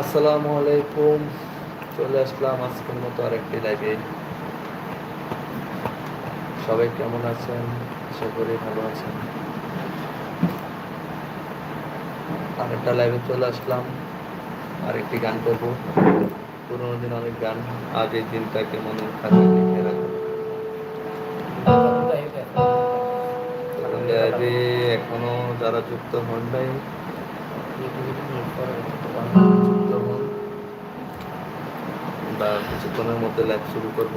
আসসালামু আলাইকুম। চলে আসলাম আজকের মতো আরেকটি লাইভে সবাই কেমন আছেন? আশা করি ভালো আছেন। আরেকটা লাইভে চলে আসলাম। আরেকটি গান করব। পুরোনো দিন অনেক গান এই দিনটাকে মনে খাতায় লিখে রাখো লাইভে এখনও যারা যুক্ত হন নাই যুক্ত হন আমরা কিছুক্ষণের মধ্যে ল্যাব শুরু করব।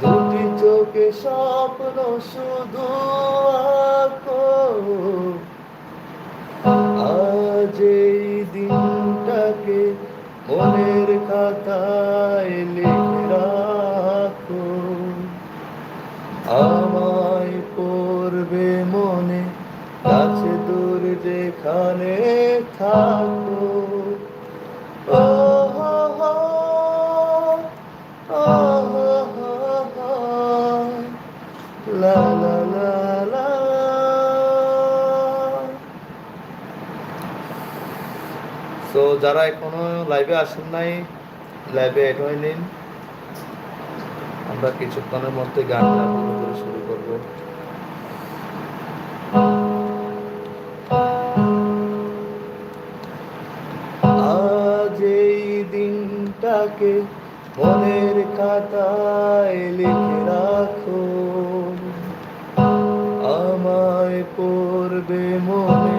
দুটি চোখে স্বপ্ন শুধু আজ এই দিনটাকে মনের খাতায় লিখে রাখো। আমায় পড়বে মনে, কাছে দূর যেখানে থাকো। যারা এখনও লাইভে আসেন নাই লাইভে অ্যাড হয়ে নিন। আমরা কিছুক্ষণের মধ্যে গান শুরু করব। আজ এই দিনটাকে মনের খাতায় লিখে রাখো। আমায় পড়বে মনে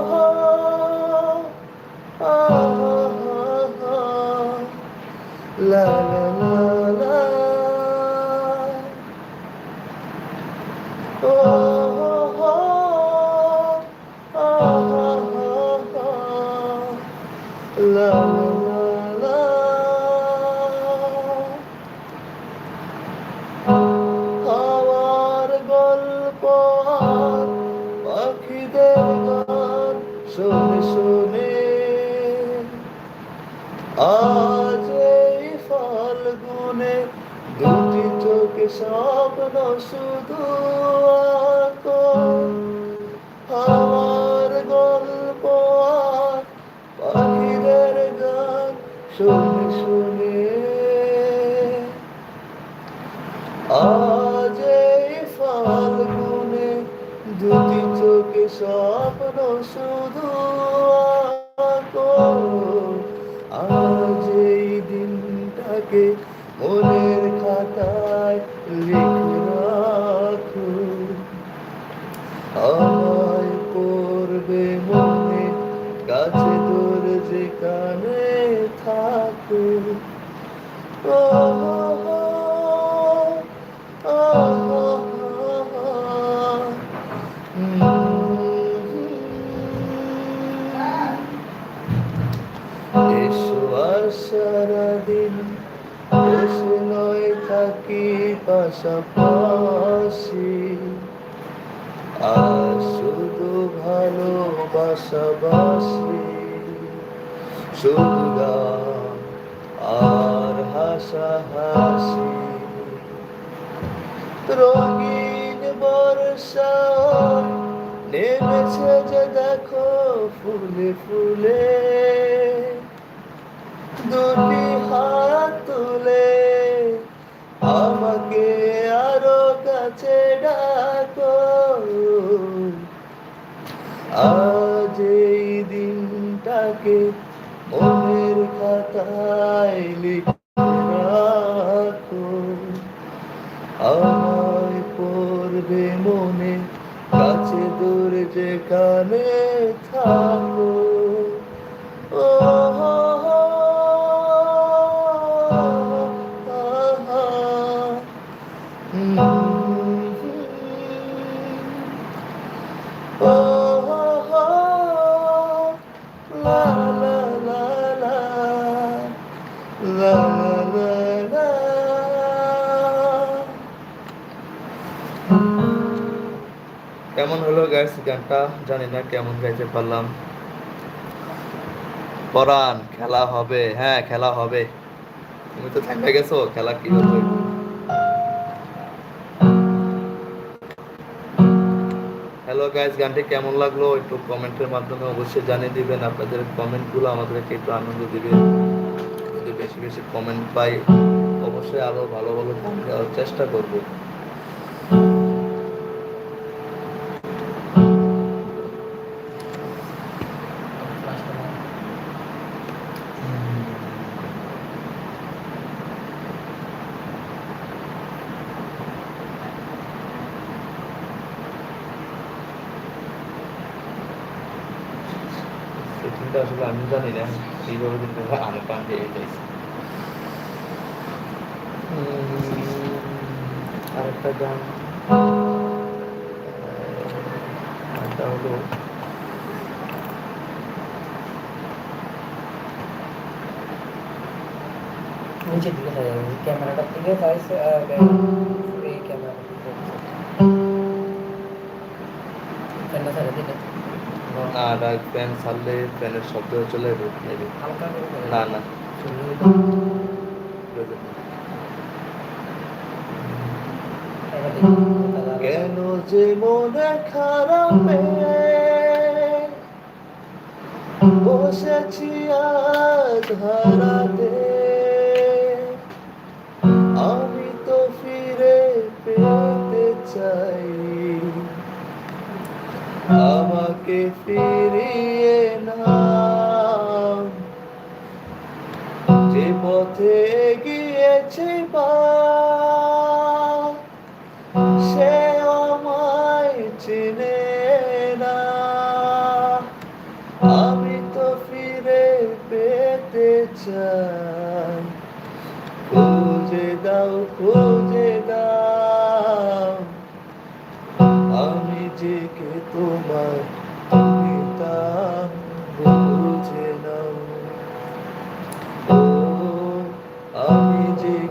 গান শুনে শুনে আজ এসো আর নয় থাকি পাশাপাশি। আর শুধু ভালোবাসাবাসি গান আর হাসাহাসি। রঙিন বর্ষা নেমেছে যে দেখো ফুলে ফুলে। দুটি হাত তুলে আমাকে আরও কাছে ডাকো। আজ এই দিনটাকে মনের খাতায় লিখে রাখো। আমায় পড়বে মনে, কাছে দূর যেখানে থাকো। হলো গানটা জানি না কেমন গাইতে পারলাম। পরান খেলা হবে। হ্যাঁ খেলা হবে। তুমি তো থাকবে গেছো, খেলা কি হবে? হ্যালো গাইস গানটি কেমন লাগল একটু কমেন্টের মাধ্যমে অবশ্যই জানিয়ে দিবেন। আপনাদের কমেন্টগুলো আমাদেরকে একটু আনন্দ দিবে যদি বেশি বেশি কমেন্ট পাই, অবশ্যই আরও ভালো ভালো গান দেওয়ার চেষ্টা করব। জানি না এইভাবে কিন্তু আমি পান দিয়ে যাইছি আরেকটা গান গানটা হলো নিচের দিকে চলে যাবে ক্যামেরাটার দিকে আর ফ্যান ছাড়লে ফ্যানের শব্দ চলে না না। কেন যে মনে খারাপে? বসেছি আজ হারাতে।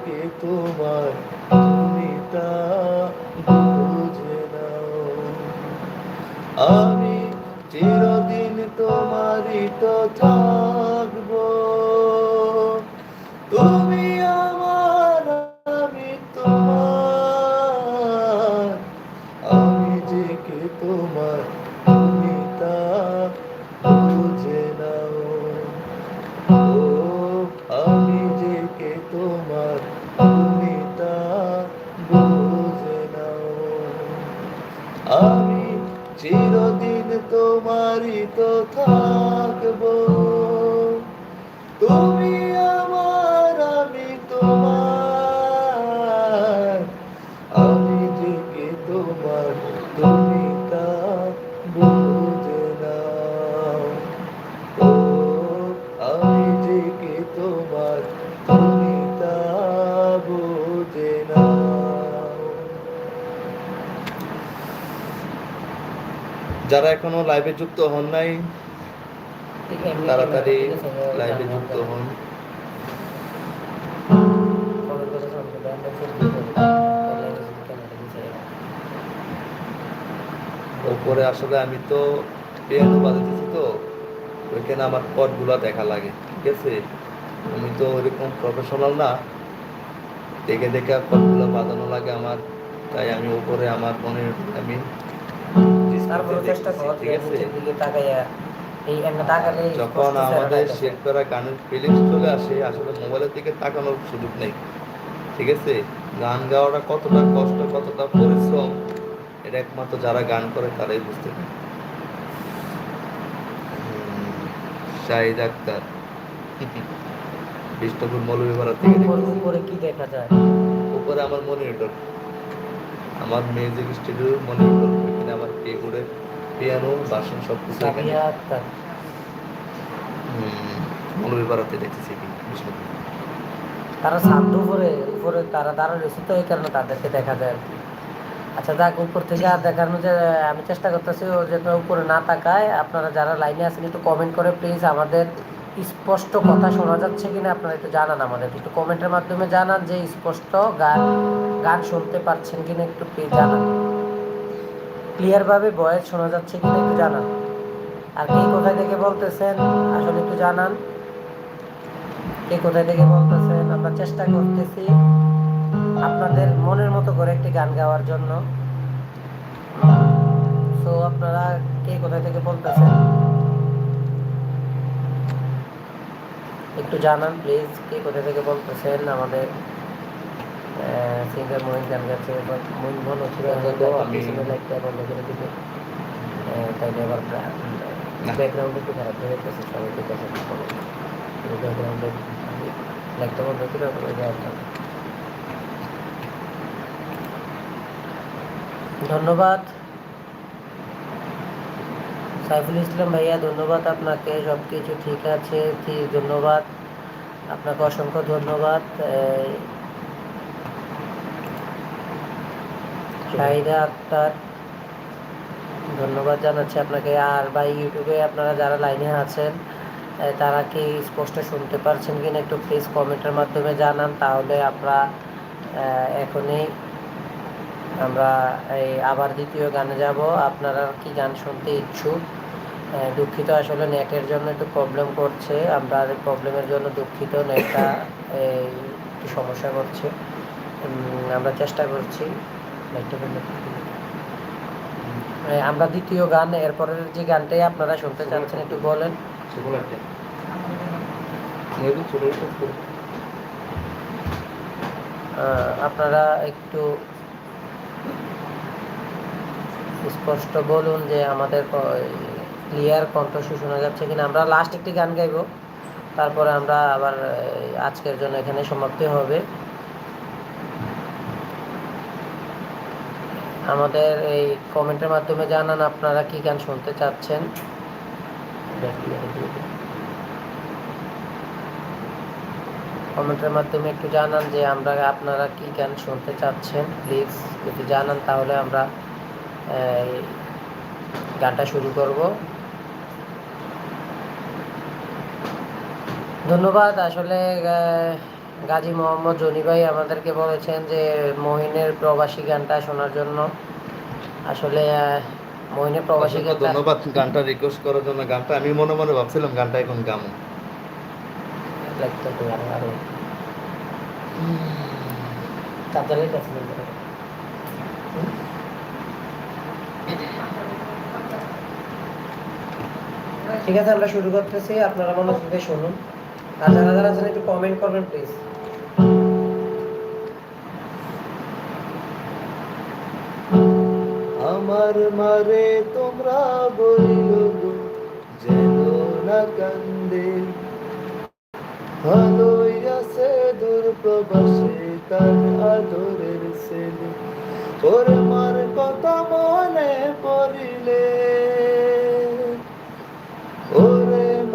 কে তোমার তুমি তা বুঝে নাও। আমি চিরদিন তোমারই তো থাকব যারা এখনও লাইভে যুক্ত হন নাই তাড়াতাড়ি? লাইভে যুক্ত হন। ওপরে আসলে আমি তো পিয়ানো বাজাতেছি তো ওইখানে আমার পটগুলো দেখা লাগে ঠিক আছে আমি তো ওইরকম প্রফেশনাল না দেখে দেখে পটগুলো বাজানো লাগে আমার তাই আমি ওপরে আমার মনে আমি তারপরে চেষ্টা কর ঠিক আছে। নিচের দিকে তাকাইয়া এই এমনি তাকালে যখন আমাদের শেখ করা গানের ফিলিংস চলে আসে আসলে মোবাইলের দিকে তাকানোর সুযোগ নেই। ঠিক আছে? গান গাওয়াটা কতটা কষ্ট কতটা পরিশ্রম এটা একমাত্র যারা গান করে তারাই বুঝতে পারে। শাহিদ আক্তার। বিষ্ণুপুর মৌলভীপাড়া থেকে উপরে কি দেখা যায়? উপরে আমার মনিটর আমার মিউজিক স্টুডিওর মনিটর। আমার কিবোর্ডের পিয়ানো বাসন সব কিছু এখানে আক্তার। মৌলভীপাড়াতে দেখতেছি কি তারা সাধ্য উপরে উপরে তারা দাঁড়া রয়েছে তো এই কারণে তাদেরকে দেখা যায় আর কি। আচ্ছা যাক উপর থেকে আর দেখানো যে আমি চেষ্টা করতেছি ও যেন উপরে না তাকায়। আপনারা যারা লাইনে আছেন একটু কমেন্ট করে প্লিজ আমাদের স্পষ্ট কথা শোনা যাচ্ছে কিনা আপনারা একটু জানান আমাদের একটু কমেন্টের মাধ্যমে জানান যে স্পষ্ট গান গান শুনতে পারছেন কিনা একটু প্লিজ জানান। ক্লিয়ারভাবে ভয়েস শোনা যাচ্ছে কিনা একটু জানান। আর কে কোথায় থেকে বলতেছেন, আসলে একটু জানান। কে কোথায় থেকে বলতেছেন, আমরা চেষ্টা করতেছি আপনাদের মনের মতো করে একটি গান গাওয়ার জন্য। সো আপনারা কে কোথায় থেকে বলতেছেন? একটু জানান প্লিজ কে কোথা থেকে বলতেছেন আমাদের সিঙ্গার মোহিন গান গাচ্ছে এবার মোহিন হচ্ছিল আমি- লাইটটা বন্ধ করে দিবে তাইলে আবার ব্যাকগ্রাউন্ড একটু খারাপ হয়ে গেছে সবাই ঠিক আছে ব্যাকগ্রাউন্ডে লাইটটা বন্ধ করে ওই ধন্যবাদ। সাইফুল ইসলাম ভাইয়া ধন্যবাদ আপনাকে সব কিছু ঠিক আছে ধন্যবাদ। আপনাকে অসংখ্য ধন্যবাদ। শাহিদা আক্তার ধন্যবাদ জানাচ্ছি আপনাকে। আর ভাই ইউটিউবে আপনারা যারা লাইনে আছেন তারা কি স্পষ্ট শুনতে পারছেন কি না একটু প্লিজ কমেন্টের মাধ্যমে জানান তাহলে আমরা এখনই আমরা এই আবার দ্বিতীয় গানে যাব। আপনারা কি গান শুনতে ইচ্ছুক? দুঃখিত আসলে নেটের জন্য একটু প্রবলেম করছে। আমরা প্রবলেমের জন্য দুঃখিত নেটটা এই, একটু সমস্যা করছে। আমরা চেষ্টা করছি। আমরা দ্বিতীয় গান এরপরের যে গানটাই আপনারা শুনতে চাচ্ছেন একটু। বলেন। আপনারা একটু স্পষ্ট বলুন যে আমাদের ক্লিয়ার কণ্ঠস্বর শোনা যাচ্ছে কিনা। আমরা লাস্ট একটি গান গাইবো। তারপরে আমরা আবার আজকের জন্য এখানে সমাপ্তি হবে। আমাদের এই কমেন্টের মাধ্যমে জানান আপনারা কি গান শুনতে চাচ্ছেন। কমেন্টের মাধ্যমে একটু জানান যে আমরা, আপনারা কি গান শুনতে চাচ্ছেন? প্লিজ যদি জানান তাহলে আমরা গানটা শুরু করব। ধন্যবাদ। আসলে গাজী মোহাম্মদ জনি ভাই আমাদেরকে বলেছেন যে মহিনের প্রবাসী গানটা শোনার জন্য। আসলে মহিনের প্রবাসী গানটা ধন্যবাদ গানটা রিকোয়েস্ট করার জন্য। গানটা আমি মনে মনে ভাবছিলাম গানটা এখন গামো। লাগতো তো আরও। কাছে ঠিক আছে আমরা শুরু করতেছি। আপনারা মনোযোগ দিয়ে শুনুন। একটু কমেন্ট করবেন প্লিজ আমার মারে তোমরা বলিল যেন না কান্দে। ভালোই আছে দূর প্রবাসে তার আদরের ছেলে। তোর মার কথা মনে পড়িলে।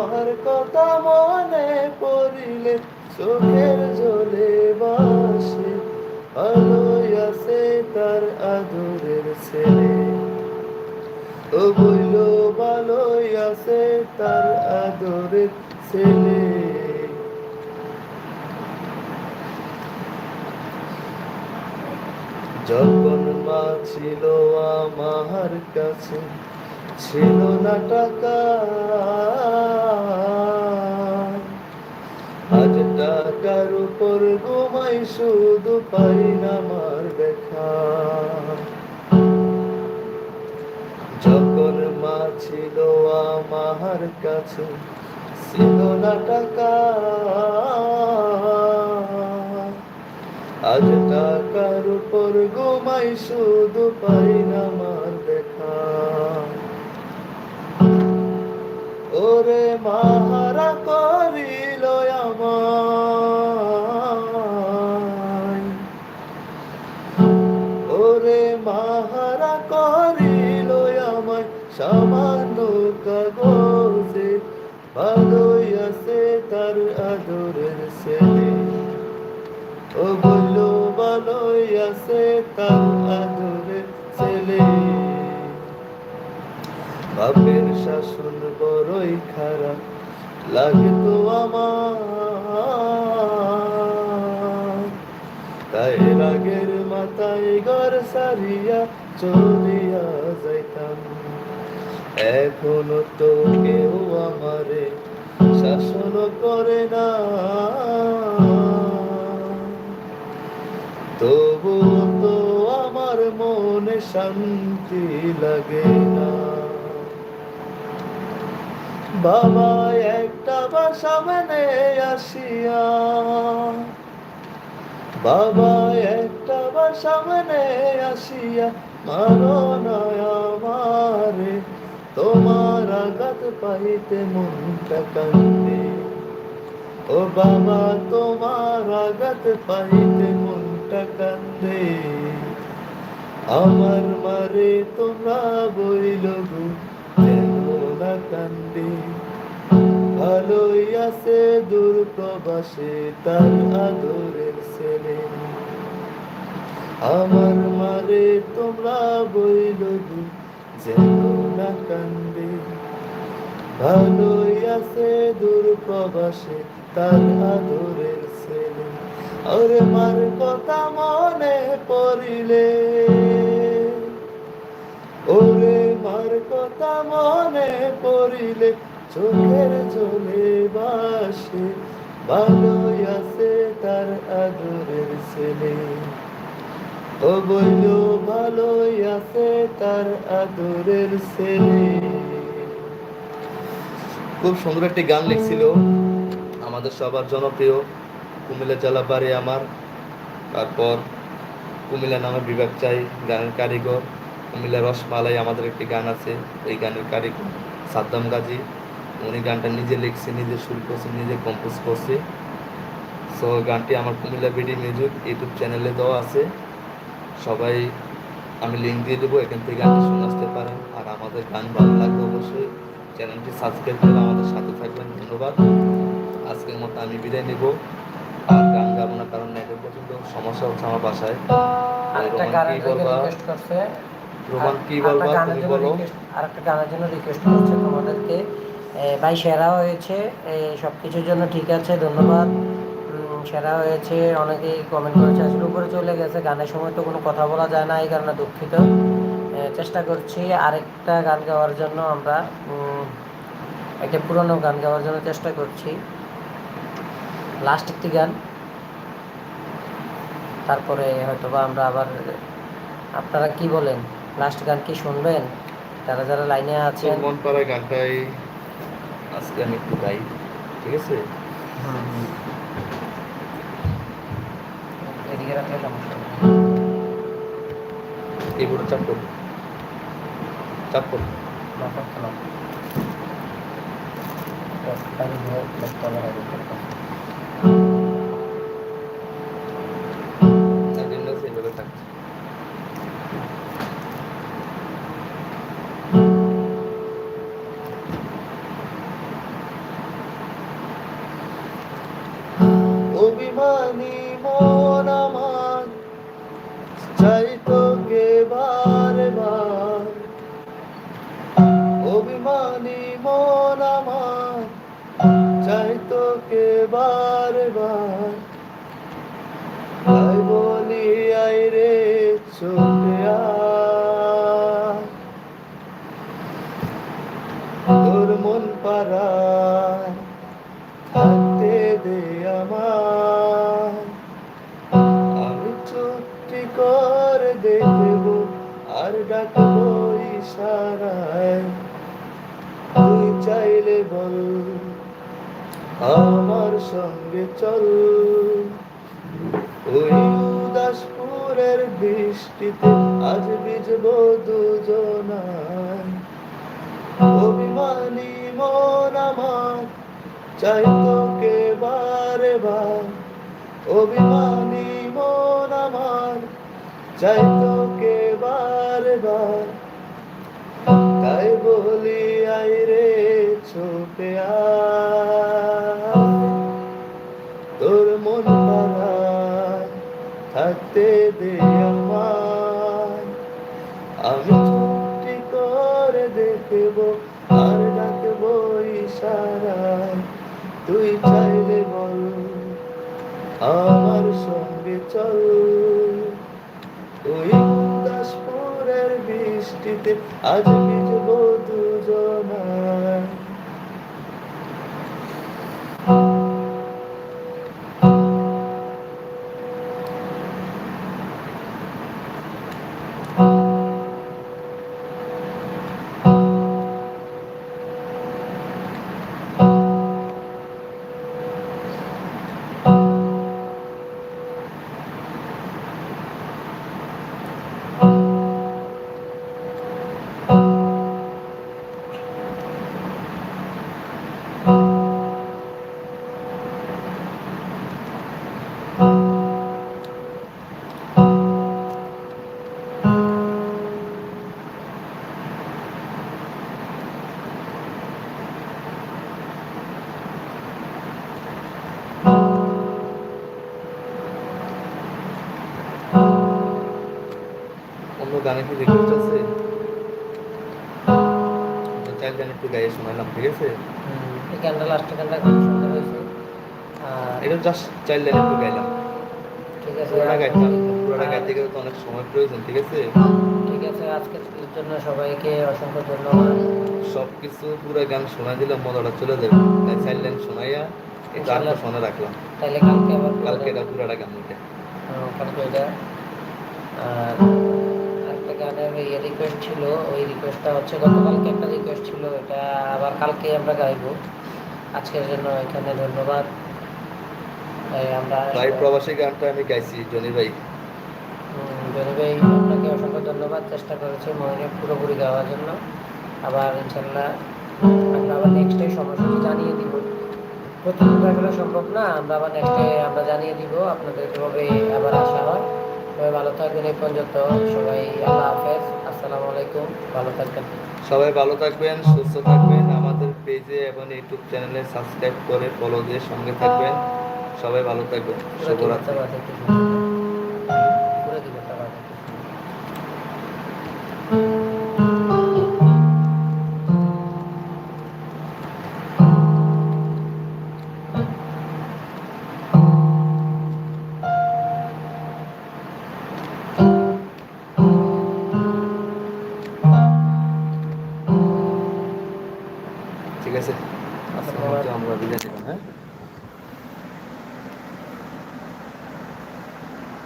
ওরে মার কথা মনে পড়িলে চোখের জলে বাসে ভালোই আছে তার আদরের ছেলে। ও বইল, ভালোই আছে তার আদরের ছেলে। যখন মা ছিল আমার কাছে, ছিল না টাকা আজ টাকার উপর ঘুমাই শুধু পাই না আমার দেখা যখন মা ছিল আমার কাছে, ছিল না টাকা। আজ টাকার উপর ঘুমাই শুধু পাই না আমার শাসন বড়ই খারাপ লাগে তো আমার। তাই রাগের মাথায় ঘর সারিয়া চলিয়া যাইতাম। এখনও তো কেউ আমারে শাসন করে না। তবুও তো আমার মনে শান্তি লাগে না। বাবা একটা বাসা মেনে আসিয়া। বাবা একটা বাসা মেনে আসিয়া মারো না আমারে, তোমার আঘাত পাইতে মনটা কান্দে। ও বাবা, তোমার আঘাত পাইতে মনটা কান্দে। আমার মারে তোমরা বইল গো কান্দে ভালোই আছে দূর প্রবাসে, তার আদরের ছেলে। আমার মারে তোমরা বইল যেন না কান্দে ভালোই আছে দূর প্রবাসে, তার আদরের ছেলে। ওরে মার কথা মনে পড়িলে, ওরে মার কথা মনে পড়িলে চোখের চলে বাসে। ভালোই আছে তার আদরের ছেলে। ও বইল ভালোই আছে তার আদরের ছেলে। খুব সুন্দর একটি গান লিখছিল আমাদের সবার জনপ্রিয় কুমিল্লা জেলা বাড়ি আমার। তারপর কুমিল্লা নামে বিভাগ চাই, গানের কারিগর। কুমিল্লা রসমালাই আমাদের একটি গান আছে। এই গানের কারিগর সাদ্দাম গাজী। উনি গানটা নিজে লিখছে নিজে সুর করছে নিজে কম্পোজ করছে। সো গানটি আমার কুমিল্লা বিডি মিউজিক ইউটিউব চ্যানেলে দেওয়া আছে। সবাই আমি লিঙ্ক দিয়ে দেবো এখান থেকে গানটি শুনে আসতে পারেন। আর আমাদের গান ভালো লাগবে অবশ্যই চ্যানেলটি সাবস্ক্রাইব করে আমাদের সাথে থাকবেন। ধন্যবাদ। আজকের মতো আমি বিদায় নিব। আর গান গাবো না কারণ নেটের পর্যন্ত সমস্যা হচ্ছে আমার বাসায়। রোমান কি বলবা তুমি জন্য বলো। আরেকটা গানের জন্য রিকোয়েস্ট করছে তোমাদেরকে। ভাই সেরা হয়েছে। সব কিছুর জন্য ঠিক আছে ধন্যবাদ। সেরা হয়েছে অনেকেই কমেন্ট করেছে আসলে উপরে চলে গেছে। গানের সময় তো কোনো কথা বলা যায় না এই কারণে দুঃখিত। চেষ্টা করছি আরেকটা গান গাওয়ার জন্য আমরা একটা পুরনো গান গাওয়ার জন্য চেষ্টা করছি। লাস্ট একটি গান। তারপরে হয়তোবা আমরা আবার আপনারা কি বলেন? লাস্ট গান কি শুনবেন? যারা যারা লাইনে আছেন। মন পাড়ায় গানটাই আজকে আমি একটু গাই ঠিক আছে? এদিকে রাখলে সমস্যা বুড়ো চাপ করো। চাপ করো। না, করতে না। পানি দিয়ে দে আমার। আমি চুপটি করে দেখব আর ডাকবো ইশারায়। তুই চাইলে বল, আমার সঙ্গে চল। ওই উদাসপুরের বৃষ্টিতে আজ ভিজব দুজনায়। অভিমানী মন আমার, চাই তোকে বারে বার অভিমানী মন আমার, চাই তোকে বারে, বার। তাই বলি, আই রে ছোটে তোর মন পাড়ায় থাকতে দে আমায়। আমি আমার সঙ্গে চল। ওই দাসপুরের বৃষ্টিতে আজ ঠিক আছে? এই গানটা লাস্টের গানটা খুব সুন্দর হয়েছে। এটা জাস্ট চাইল্ড লাইন একটু গাইলাম। ঠিক আছে পুরোটা গাইতাম পুরোটা গাইতে গেলে তো অনেক সময় প্রয়োজন ঠিক আছে? ঠিক আছে আজকের জন্য সবাইকে অসংখ্য ধন্যবাদ। সব কিছু পুরো গান শোনাই দিলে মজাটা চলে যাবে। তাই চাইল্ড লাইন শোনাইয়া আটটা ইনশাল্লাহ। শোনা রাখলাম। তাহলে কালকে আবার কালকে এটা পুরোটা গান উঠে কালকে এটা। আর একটা ইয়ে রিকোয়েস্ট ছিল ওই রিকোয়েস্টটা হচ্ছে গতকালকে একটা রিকোয়েস্ট ছিল এটা আবার কালকে আমরা গাইবো। আজকের জন্য এখানে ধন্যবাদ। আমরা ভাই প্রবাসী গানটা আমি গাইছি জনি ভাই। জনি ভাই আপনাকে অসংখ্য ধন্যবাদ চেষ্টা করেছি মহিনের পুরোপুরি গাওয়ার জন্য। আবার ইনশাল্লাহ আমরা আবার নেক্সট ডে সময়সূচি জানিয়ে দিব। প্রতিদিন আসলে সম্ভব না আমরা আবার নেক্সট ডে আমরা জানিয়ে দিব আপনাদের কীভাবে আবার সবাই ভালো থাকবেন এই পর্যন্ত। সবাই আল্লাহ হাফেজ। আসসালামু আলাইকুম। ভালো থাকবেন। সবাই ভালো থাকবেন সুস্থ থাকবেন। আমাদের পেজে এবং ইউটিউব চ্যানেলে সাবস্ক্রাইব করে ফলো দিয়ে সঙ্গে থাকবেন। সবাই ভালো থাকবেন। শুভরাত্রি।